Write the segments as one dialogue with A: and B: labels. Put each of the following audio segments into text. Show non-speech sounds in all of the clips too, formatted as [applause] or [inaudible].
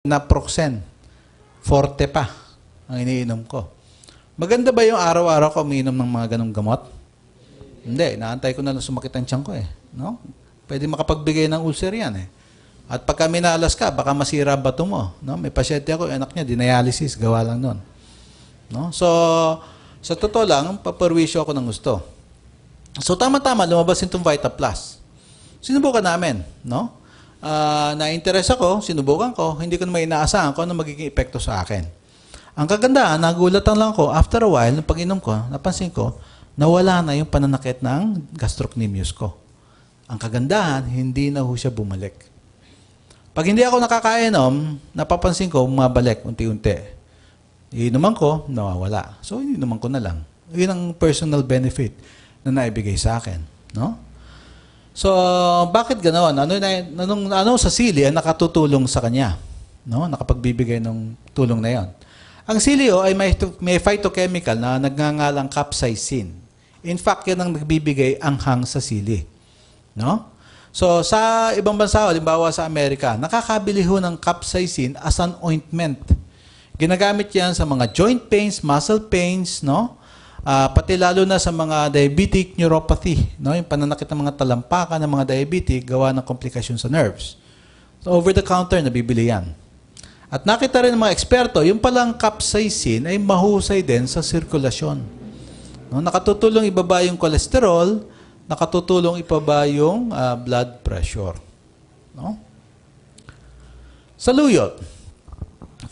A: naproxen. Forte pa ang iniinom ko. Maganda ba yung araw-araw ko umiinom ng mga ganong gamot? Hindi, naantay ko na lang sumakit ang tiyan ko eh. No? Pwede makapagbigay ng ulcer yan eh. At pagka minalas ka, baka masira bato mo. No? May pasyente ako, anak niya, dialysis, gawa lang nun. No? So, sa totoo lang, paparwisyo ako ng gusto. So, tama-tama, lumabas itong Vita Plus. Sinubukan namin, no? Ah, na-interest ako, sinubukan ko, hindi ko naman inaasahan kung ano magiging epekto sa akin. Ang kagandahan, nagulatan lang ko, after a while, nung pag-inom ko, napansin ko, nawala na yung pananakit ng gastrocnemius ko. Ang kagandahan, hindi na ho siya bumalik. Pag hindi ako nakakainom, napapansin ko, mabalik unti-unti. Iinuman ko, nawawala. So, iinuman ko na lang. Yun ang personal benefit na naibigay sa akin. No? So, bakit ganoon? Ano, anong, ano sa sili ang nakatutulong sa kanya? No? Nakapagbibigay ng tulong na yon. Ang sili oh, ay may, may phytochemical na nagngangalang capsaicin. In fact, yan ang nagbibigay anghang sa sili. No? So, sa ibang bansa, halimbawa sa Amerika, nakakabili ho ng capsaicin as an ointment. Ginagamit yan sa mga joint pains, muscle pains, no? Ah, pati lalo na sa mga diabetic neuropathy, no? Yung pananakit ng mga talampakan ng mga diabetic gawa ng komplikasyon sa nerves. So, over the counter nabibili yan. At nakita rin ng mga eksperto, yung palang capsaicin ay mahusay din sa sirkulasyon. No? Nakatutulong ibaba yung cholesterol, nakatutulong ibaba yung ah, blood pressure. No? Saluyot.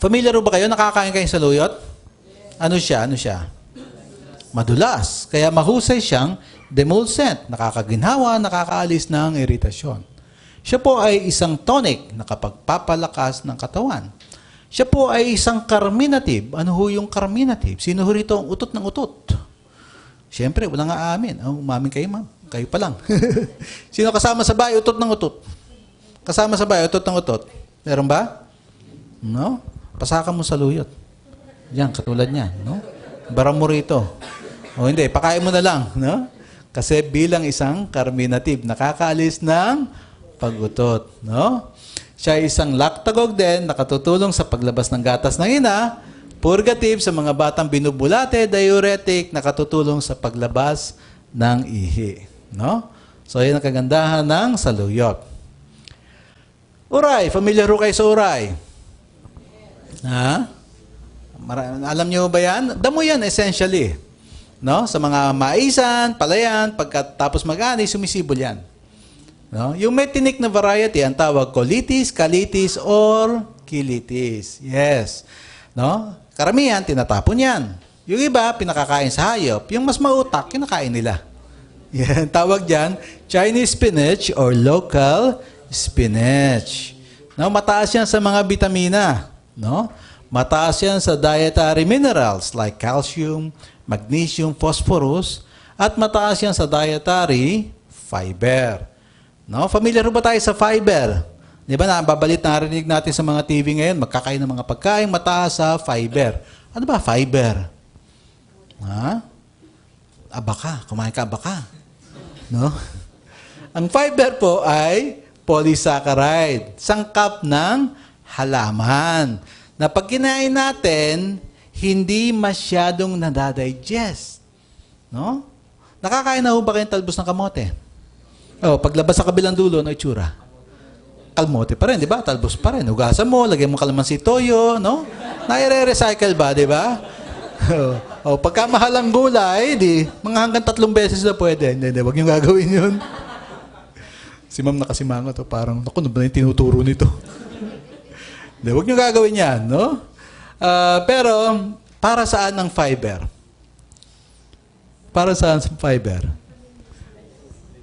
A: Familiar ba kayo? Nakakain kayo sa saluyot? Ano siya? Ano siya? Madulas. Kaya mahusay siyang demulcent. Nakakaginhawa, nakakaalis ng iritasyon. Siya po ay isang tonic na kapagpapalakas ng katawan. Siya po ay isang carminative. Ano ho yung carminative? Sino ho rito ang utot ng utot? Siyempre, walang aamin. Oh, umamin kayo, ma'am. Kayo pa lang. [laughs] Sino kasama sa bahay, utot ng utot? Kasama sa bahay, utot ng utot. Meron ba? No? Pasakan mo sa luyot. Yan, katulad niyan. No? Bara mo rito. O hindi, pakain mo na lang. No? Kasi bilang isang carminative, nakakaalis ng pagutot. No? Siya ay isang lactagog din, nakatutulong sa paglabas ng gatas ng ina, purgative sa mga batang binubulate, diuretic, nakatutulong sa paglabas ng ihi. No? So, yan ang kagandahan ng saluyot. Uray, familiar ho kayo sa uray? Ha? Mara- alam niyo ba yan? Damo yan essentially. No? Sa mga maisan, palayan, pagkatapos mag-ani, sumisibol yan. No? Yung metinik na variety, ang tawag colitis, colitis, or kilitis. Yes. No? Karamihan, tinatapon yan. Yung iba, pinakakain sa hayop. Yung mas mautak, kinakain nila. [laughs] Yan, tawag dyan, Chinese spinach or local spinach. No, mataas yan sa mga vitamina. No? Mataas yan sa dietary minerals like calcium, magnesium, phosphorus, at mataas yan sa dietary fiber. No? Familiar ba tayo sa fiber? Di ba na, babalit narinig natin sa mga TV ngayon, magkakain ng mga pagkain mataas sa fiber. Ano ba fiber? Ha? Abaka. Kumain ka abaka. No? [laughs] Ang fiber po ay polysaccharide, sangkap ng halaman. Na pag kinain natin, hindi masyadong nadadigest. No? Nakakain na ho ba kayong talbos ng kamote? Oh, paglabas sa kabilang dulo, ano itsura? Kalmote pa rin, di ba? Talbos pa rin. Hugasan mo, lagyan mo kalamansi toyo, no? Naire-recycle ba, di ba? [laughs] oh, pagka mahal ang gulay, di, mga hanggang tatlong beses na pwede. Hindi, hindi, wag niyong gagawin yun. [laughs] si ma'am nakasimangot, to, parang, naku, ano ba yung tinuturo nito? [laughs] Hindi, wag niyong gagawin yan, no? Ah, pero, para saan ang fiber? Para saan sa fiber?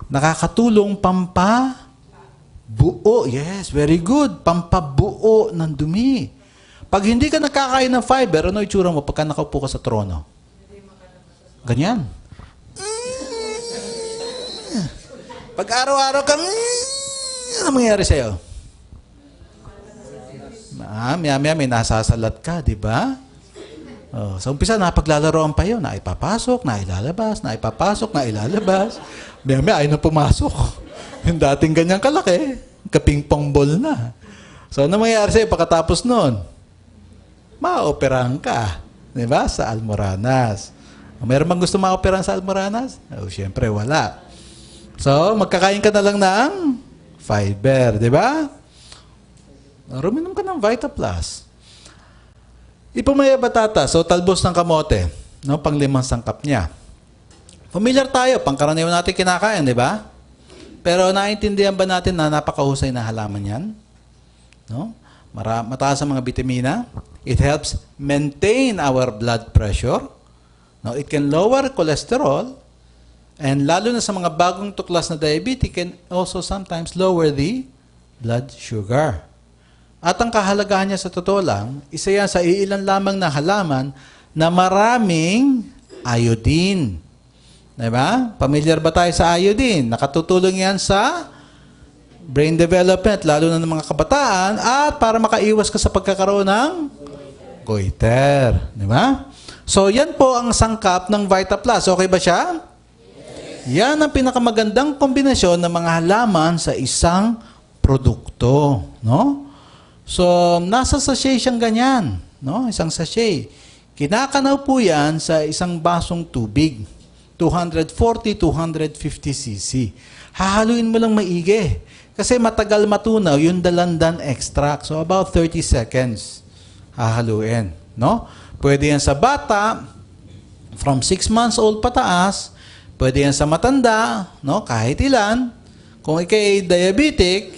A: Nakakatulong pampa buo. Yes, very good. Pampabuo ng dumi. Pag hindi ka nakakain ng fiber, ano itsura mo pagka nakaupo ka sa trono? Ganyan. Pag araw-araw ka, ano mangyayari sa'yo? Ah, maya-maya may nasasalat ka, di ba? Oh, sa umpisa, napaglalaroan pa yun. Na ipapasok, na ilalabas, na ipapasok, na ilalabas. Maya-maya, ay na pumasok. [laughs] Yung dating ganyang kalaki, kaping pong ball na. So, ano mangyayari sa'yo pagkatapos nun? Maoperahan ka. Di ba? Sa Almoranas. Meron bang gusto maoperahan sa Almoranas? Oh, syempre, wala. So, magkakain ka na lang ng fiber. Di ba? Ruminom ka ng Vita Plus. Ipumaya batata. So, talbos ng kamote. No, pang limang sangkap niya. Familiar tayo. Pangkaraniwan natin kinakain, di ba? Pero naintindihan ba natin na napakahusay na halaman yan? No? Mara, mataas ang mga bitamina. It helps maintain our blood pressure. No, it can lower cholesterol. And lalo na sa mga bagong tuklas na diabetes, can also sometimes lower the blood sugar. At ang kahalagahan niya sa totoo lang, isa yan sa iilan lamang na halaman na maraming iodine. Diba? Familiar ba tayo sa iodine? Nakatutulong yan sa brain development, lalo na ng mga kabataan, at para makaiwas ka sa pagkakaroon ng goiter. Di ba? So, yan po ang sangkap ng Vita Plus. Okay ba siya? Yan ang pinakamagandang kombinasyon ng mga halaman sa isang produkto. No? So, nasa sachet siyang ganyan. No? Isang sachet. Kinakanaw po yan sa isang basong tubig. 240-250 cc. Hahaluin mo lang maigi. Kasi matagal matunaw yung dalandan extract. So about 30 seconds hahaluin. No? Pwede yan sa bata, from 6 months old pataas. Pwede yan sa matanda, no? kahit ilan. Kung ikay diabetic,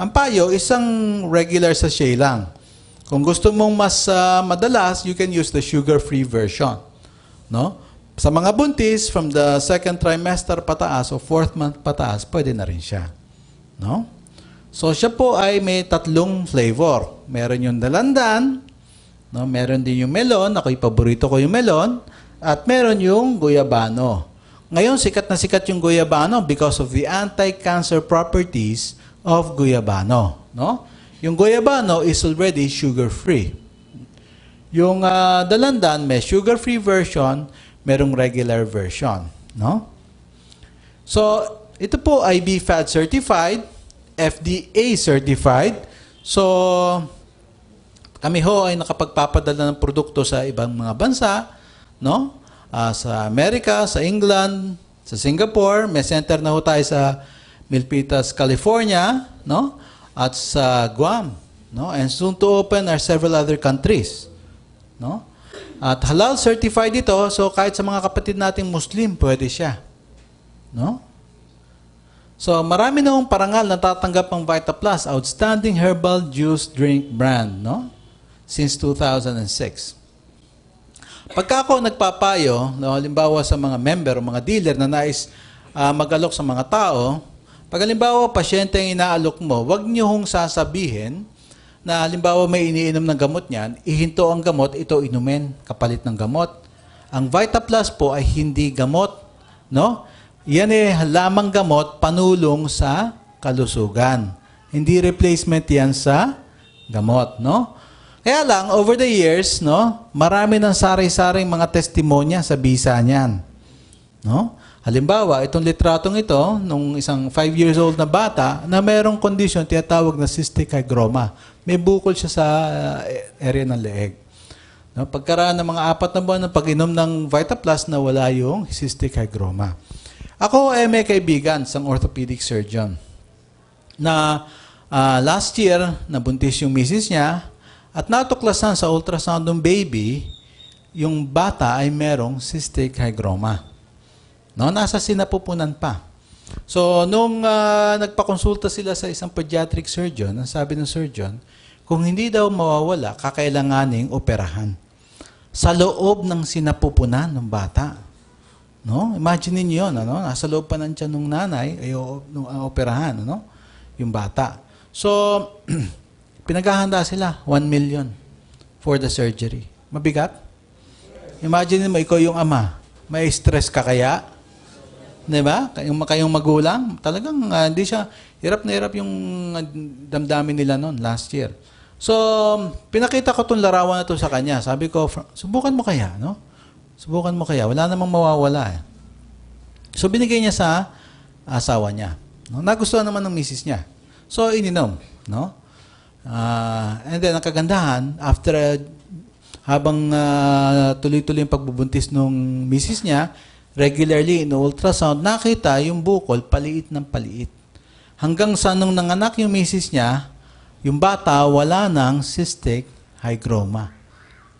A: ang payo, isang regular sachet lang. Kung gusto mong mas uh, madalas, you can use the sugar-free version. No? Sa mga buntis, from the second trimester pataas o fourth month pataas, pwede na rin siya. No? So siya po ay may tatlong flavor. Meron yung dalandan, no? meron din yung melon, ako'y paborito ko yung melon, at meron yung guyabano. Ngayon, sikat na sikat yung guyabano because of the anti-cancer properties of guyabano. No? Yung guyabano is already sugar-free. Yung uh, dalandan, may sugar-free version, merong regular version. No? So, ito po ay BFAD certified, FDA certified. So, kami ho ay nakapagpapadala ng produkto sa ibang mga bansa, no? Uh, sa Amerika, sa England, sa Singapore, may center na ho tayo sa Milpitas, California, no? At sa Guam, no? And soon to open are several other countries, no? At halal certified ito, so kahit sa mga kapatid nating Muslim, pwede siya. No? So, marami na parangal na tatanggap ang Vita Plus, outstanding herbal juice drink brand, no? Since 2006. Pagka ako nagpapayo, no, halimbawa sa mga member o mga dealer na nais uh, mag-alok sa mga tao, pag halimbawa pasyente ang inaalok mo, wag niyo hong sasabihin na halimbawa may iniinom ng gamot niyan, ihinto ang gamot, ito inumin, kapalit ng gamot. Ang Vita Plus po ay hindi gamot, no? Yan eh lamang gamot panulong sa kalusugan. Hindi replacement yan sa gamot, no? Kaya lang, over the years, no, marami ng sari-saring mga testimonya sa bisa niyan. No? Halimbawa, itong litratong ito, nung isang 5 years old na bata, na mayroong condition, tinatawag na cystic hygroma. May bukol siya sa uh, area ng leeg. No? Pagkaraan ng mga apat na buwan ng pag-inom ng Vita Plus, nawala yung cystic hygroma. Ako ay may kaibigan, isang orthopedic surgeon, na uh, last year, nabuntis yung misis niya, at natuklasan sa ultrasound ng baby, yung bata ay merong cystic hygroma. No, nasa sinapupunan pa. So, nung uh, nagpakonsulta sila sa isang pediatric surgeon, ang sabi ng surgeon, kung hindi daw mawawala, kakailanganing operahan. Sa loob ng sinapupunan ng bata. No? Imagine niyo 'yon, ano? Nasa loob pa ng tiyan ng nanay ay nung uh, operahan, ano? Yung bata. So, [clears throat] Pinaghahanda sila, 1 million for the surgery. Mabigat? Imagine mo, ikaw yung ama. May stress ka kaya? Di ba? Kayong, kayong magulang, talagang uh, hindi siya, hirap na hirap yung uh, damdamin nila noon last year. So, pinakita ko itong larawan na to sa kanya. Sabi ko, subukan mo kaya, no? Subukan mo kaya. Wala namang mawawala eh. So, binigay niya sa asawa niya. No? Nagustuhan naman ng misis niya. So, ininom. No? Ah, and then, ang kagandahan, after, uh, habang uh, tuloy-tuloy yung pagbubuntis nung misis niya, regularly in ultrasound, nakita yung bukol paliit ng paliit. Hanggang sa nung nanganak yung misis niya, yung bata wala ng cystic hygroma.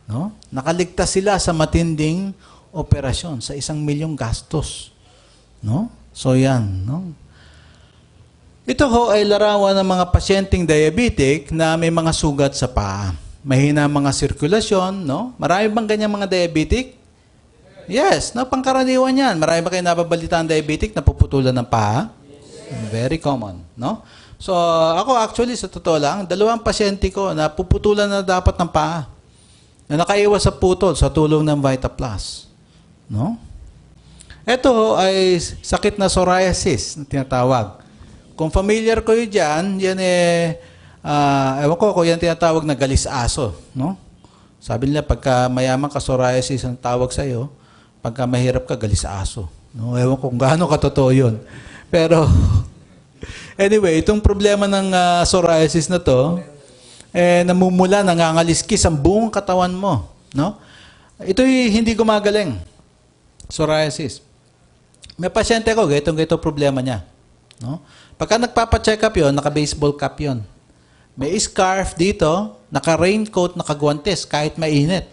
A: No? Nakaligtas sila sa matinding operasyon, sa isang milyong gastos. No? So yan, no? Ito ho ay larawan ng mga pasyenteng diabetic na may mga sugat sa paa. Mahina mga sirkulasyon, no? Marami bang ganyan mga diabetic? Yes, no, pangkaraniwan yan. Marami ba kayo nababalitaan diabetic na puputulan ng paa? Very common, no? So, ako actually, sa totoo lang, dalawang pasyente ko na puputulan na dapat ng paa. Na nakaiwas sa putol sa tulong ng Vita Plus. No? Ito ay sakit na psoriasis na tinatawag. Kung familiar ko yun dyan, yan eh, ah, ewan ko kung yan tinatawag na galis aso. No? Sabi nila, pagka mayaman ka, psoriasis ang tawag sa'yo. Pagka mahirap ka, galis aso. No? Ewan kung gaano katotoo yun. Pero, [laughs] anyway, itong problema ng ah, psoriasis na to, eh, namumula, nangangaliskis ang buong katawan mo. No? Ito'y hindi gumagaling. Psoriasis. May pasyente ko, ganitong ganito problema niya. No? Pagka nagpapa-check up yon, naka-baseball cap yon. May scarf dito, naka-raincoat, naka-guantes, kahit mainit.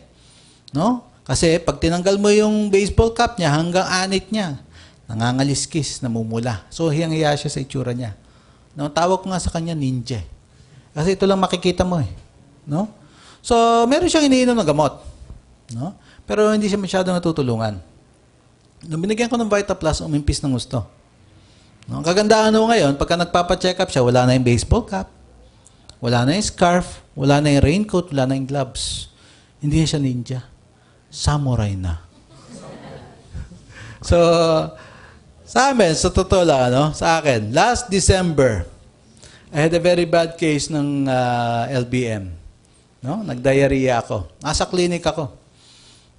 A: No? Kasi pag tinanggal mo yung baseball cap niya hanggang anit niya, nangangaliskis, namumula. So, hiyang-hiya siya sa itsura niya. No? Tawag ko nga sa kanya ninja. Kasi ito lang makikita mo eh. No? So, meron siyang iniinom na gamot. No? Pero hindi siya masyadong natutulungan. Nung binigyan ko ng Vita Plus, umimpis ng gusto. No? Ang kagandahan mo ngayon, pagka nagpapa-check up siya, wala na yung baseball cap, wala na yung scarf, wala na yung raincoat, wala na yung gloves. Hindi siya ninja. Samurai na. [laughs] so, sa amin, sa totoo lang, ano, sa akin, last December, I had a very bad case ng ah, LBM. No? Nag-diarrhea ako. Nasa clinic ako.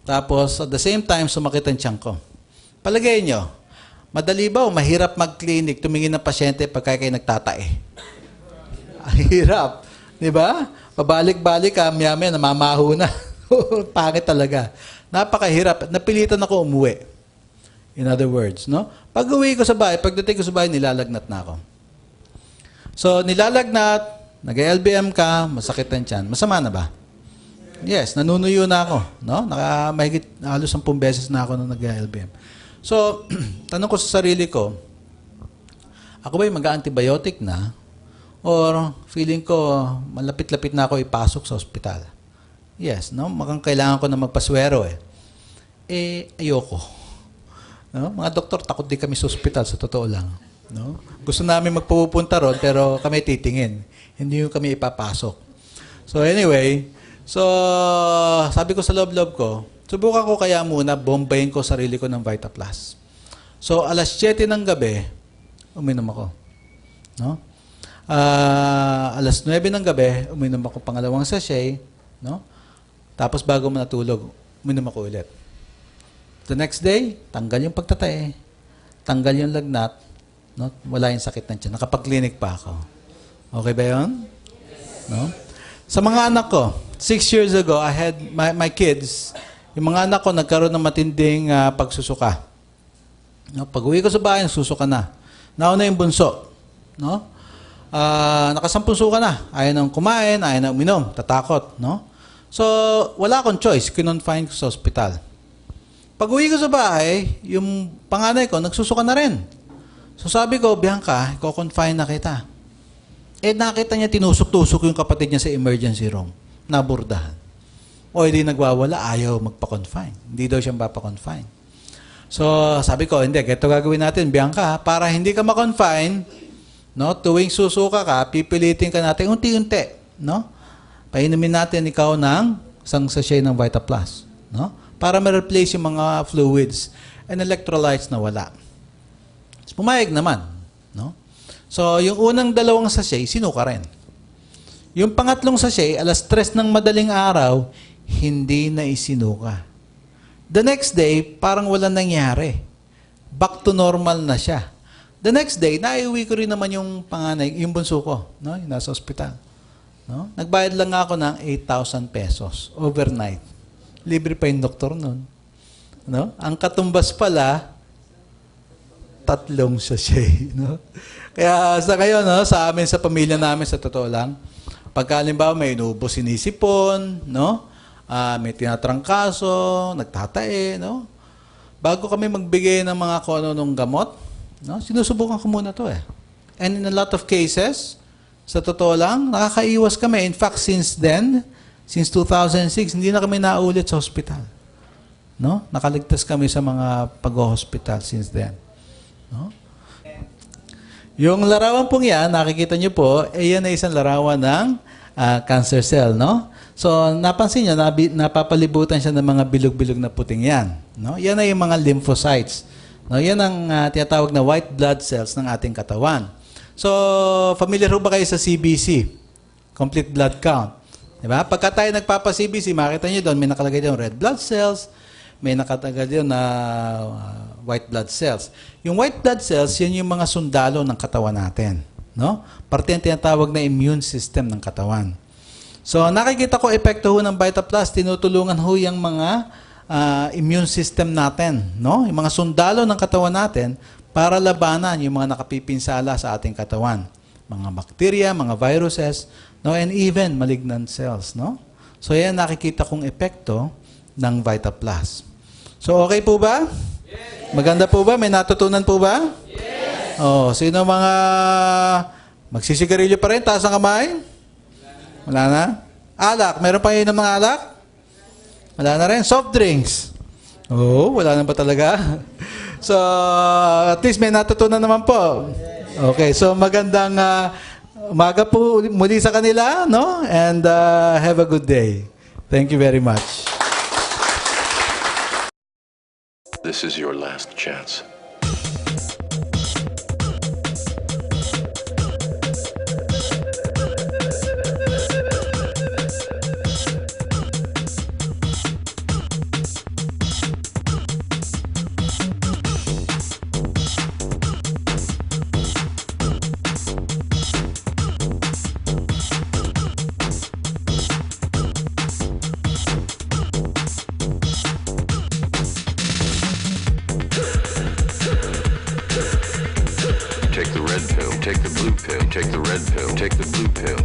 A: Tapos, at the same time, sumakit ang tiyan ko. Palagay nyo, madali ba o mahirap mag-clinic, tumingin ng pasyente pagka kayo nagtatae? [laughs] Hirap. Di ba? Pabalik-balik ka, maya-maya, namamaho na. [laughs] [laughs] Pangit talaga. Napakahirap. Napilitan ako umuwi. In other words, no? Pag uwi ko sa bahay, pagdating ko sa bahay, nilalagnat na ako. So, nilalagnat, nag-LBM ka, masakit ang tiyan. Masama na ba? Yes, nanunuyo na ako. No? Naka, mahigit halos 10 beses na ako nung nag-LBM. So, [clears throat] tanong ko sa sarili ko, ako ba'y mag-antibiotic na? Or feeling ko, malapit-lapit na ako ipasok sa ospital? Yes, no? Makang kailangan ko na magpaswero eh. Eh, ayoko. No? Mga doktor, takot din kami sa ospital, sa totoo lang. No? Gusto namin magpupunta ron, pero kami titingin. Hindi yung kami ipapasok. So anyway, so sabi ko sa loob-loob ko, subukan ko kaya muna, bombayin ko sarili ko ng Vita Plus. So alas 7 ng gabi, uminom ako. No? Ah, alas 9 ng gabi, uminom ako pangalawang sachet, no? Tapos bago mo natulog, uminom ako ulit. The next day, tanggal yung pagtatae, tanggal yung lagnat, no? Wala yung sakit ng tiyan. Nakapag-clinic pa ako. Okay ba yun? No? Sa mga anak ko, six years ago, I had my, my kids, yung mga anak ko nagkaroon ng matinding ah, pagsusuka. No? Pag uwi ko sa bahay, susuka na. Nauna yung bunso. No? Ah, nakasampung suka na. Ayaw nang kumain, ayaw nang uminom, tatakot. No? So, wala akong choice. Kinonfine ko sa ospital. Pag uwi ko sa bahay, yung panganay ko, nagsusuka na rin. So sabi ko, Bianca, ko-confine na kita. Eh nakita niya tinusok-tusok yung kapatid niya sa emergency room. Naburdahan. O hindi nagwawala, ayaw magpa-confine. Hindi daw siya mapapa-confine. So sabi ko, hindi, ganito gagawin natin, Bianca, para hindi ka ma-confine, no, tuwing susuka ka, pipilitin ka natin unti-unti, no? Painumin natin ikaw ng isang sachet ng Vita Plus, no? Para ma-replace yung mga fluids and electrolytes na wala. Pumayag naman. No? So, yung unang dalawang sachet, sinuka rin. Yung pangatlong sachet, alas tres ng madaling araw, hindi na isinuka. The next day, parang wala nangyari. Back to normal na siya. The next day, naiuwi ko rin naman yung panganay, yung bunso ko, no? yung nasa ospital. No? Nagbayad lang ako ng 8,000 pesos overnight. Libre pa yung doktor nun. No? Ang katumbas pala, tatlong sachet. [laughs] No? Kaya sa kayo, no, sa amin, sa pamilya namin, sa totoo lang, pagka halimbawa may inubo sinisipon, no? Ah, may tinatrangkaso, nagtatae, no? Bago kami magbigay ng mga ano nung gamot, no? sinusubukan ko muna to eh. And in a lot of cases, sa totoo lang, nakakaiwas kami. In fact, since then, since 2006, hindi na kami naulit sa hospital. No? Nakaligtas kami sa mga pag-hospital since then. No? Yung larawan pong yan, nakikita nyo po, eh yan ay isang larawan ng ah, cancer cell, no? So, napansin nyo, nabi, napapalibutan siya ng mga bilog-bilog na puting yan. No? Yan ay yung mga lymphocytes. No? Yan ang ah, tinatawag na white blood cells ng ating katawan. So, familiar ho ba kayo sa CBC? Complete blood count. Diba? Pagka tayo nagpapa-CBC, makita nyo doon, may nakalagay doon red blood cells, may nakatagal doon na uh, white blood cells. Yung white blood cells, yan yung mga sundalo ng katawan natin. No? Parte ang tinatawag na immune system ng katawan. So, nakikita ko epekto ho ng Vita Plus, tinutulungan ho yung mga ah, immune system natin, no? Yung mga sundalo ng katawan natin para labanan yung mga nakapipinsala sa ating katawan. Mga bacteria, mga viruses, no? And even malignant cells, no? So, yan nakikita kong epekto ng Vita Plus. So, okay po ba? Maganda po ba? May natutunan po ba? Yes! Oh, sino mga magsisigarilyo pa rin? Taas ang kamay? Wala na? Alak. Meron pa yun ng mga alak? Wala na rin. Soft drinks. Oo, oh, wala na ba talaga? So, at least may natutunan naman po. Okay, so magandang ah, umaga po uli- muli sa kanila, no? And ah, have a good day. Thank you very much.
B: This is your last chance. Take the blue pill.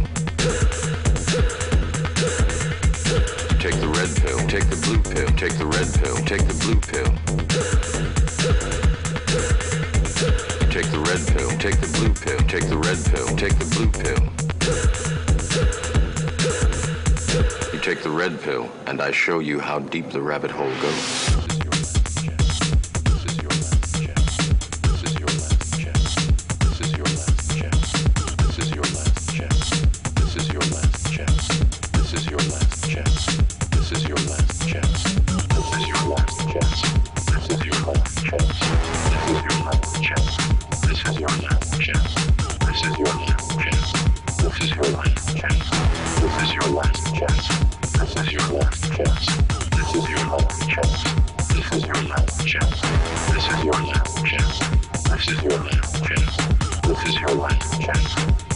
B: Take the red pill, take the blue pill, take the red pill, take the blue pill. Take the red pill, take the blue pill, take the red pill, take the blue pill. You take the red pill, and I show you how deep the rabbit hole goes. This is your last chance. This is your last chance. This is your last chance. This is your last chance. This is your last chance. This is your last chance.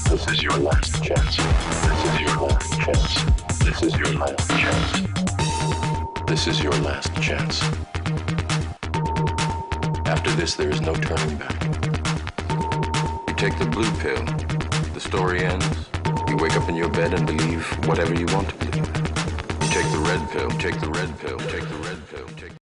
B: This is your last chance. This is your last chance. This is your last chance. This is your last chance. After this, there is no turning back. You take the blue pill, the story ends. Wake up in your bed and believe whatever you want to believe. Take the red pill, take the red pill, take the red pill, take